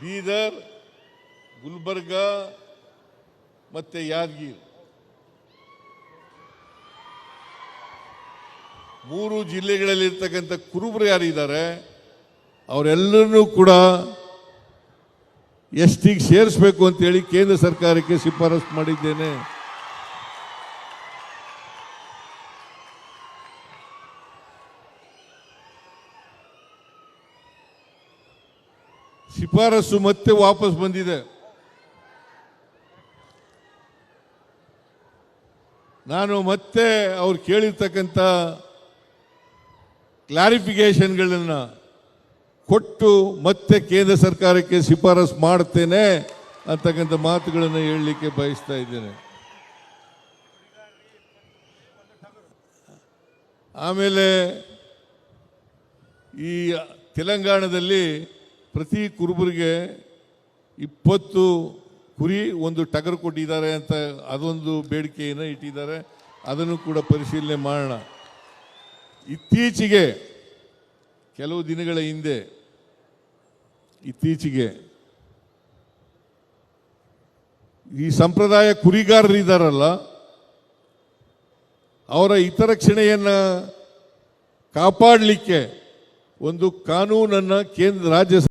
ಬೀದರ್, ಗುಲ್ಬರ್ಗ ಮತ್ತು ಯಾದಗಿರಿ. ಮೂರು ಜಿಲ್ಲೆಗಳಲ್ಲಿರ್ತಕ್ಕಂಥ ಕುರುಬರು ಯಾರಿದ್ದಾರೆ ಅವರೆಲ್ಲರನ್ನೂ ಕೂಡ ಎಸ್ ಟಿಗೆ ಸೇರಿಸಬೇಕು ಅಂತೇಳಿ ಕೇಂದ್ರ ಸರ್ಕಾರಕ್ಕೆ ಶಿಫಾರಸು ಮಾಡಿದ್ದೇನೆ. ಶಿಫಾರಸು ಮತ್ತೆ ವಾಪಸ್ ಬಂದಿದೆ. ನಾನು ಮತ್ತೆ ಅವ್ರು ಕೇಳಿರ್ತಕ್ಕಂಥ ಕ್ಲಾರಿಫಿಕೇಶನ್ಗಳನ್ನು ಕೊಟ್ಟು ಮತ್ತೆ ಕೇಂದ್ರ ಸರ್ಕಾರಕ್ಕೆ ಶಿಫಾರಸು ಮಾಡ್ತೇನೆ ಅಂತಕ್ಕಂಥ ಮಾತುಗಳನ್ನು ಹೇಳಲಿಕ್ಕೆ ಬಯಸ್ತಾ ಇದ್ದೇನೆ. ಆಮೇಲೆ ಈ ತೆಲಂಗಾಣದಲ್ಲಿ ಪ್ರತಿ ಕುರುಬರಿಗೆ ಇಪ್ಪತ್ತು ಕುರಿ ಒಂದು ಟಗರು ಕೊಟ್ಟಿದ್ದಾರೆ ಅಂತ ಅದೊಂದು ಬೇಡಿಕೆಯನ್ನು ಇಟ್ಟಿದ್ದಾರೆ. ಅದನ್ನು ಕೂಡ ಪರಿಶೀಲನೆ ಮಾಡೋಣ. ಇತ್ತೀಚೆಗೆ, ಕೆಲವು ದಿನಗಳ ಹಿಂದೆ, ಇತ್ತೀಚೆಗೆ ಈ ಸಂಪ್ರದಾಯ ಕುರಿಗಾರರಿದ್ದಾರಲ್ಲ ಅವರ ಹಿತರಕ್ಷಣೆಯನ್ನು ಕಾಪಾಡಲಿಕ್ಕೆ ಒಂದು ಕಾನೂನನ್ನು ಕೇಂದ್ರ, ರಾಜ್ಯ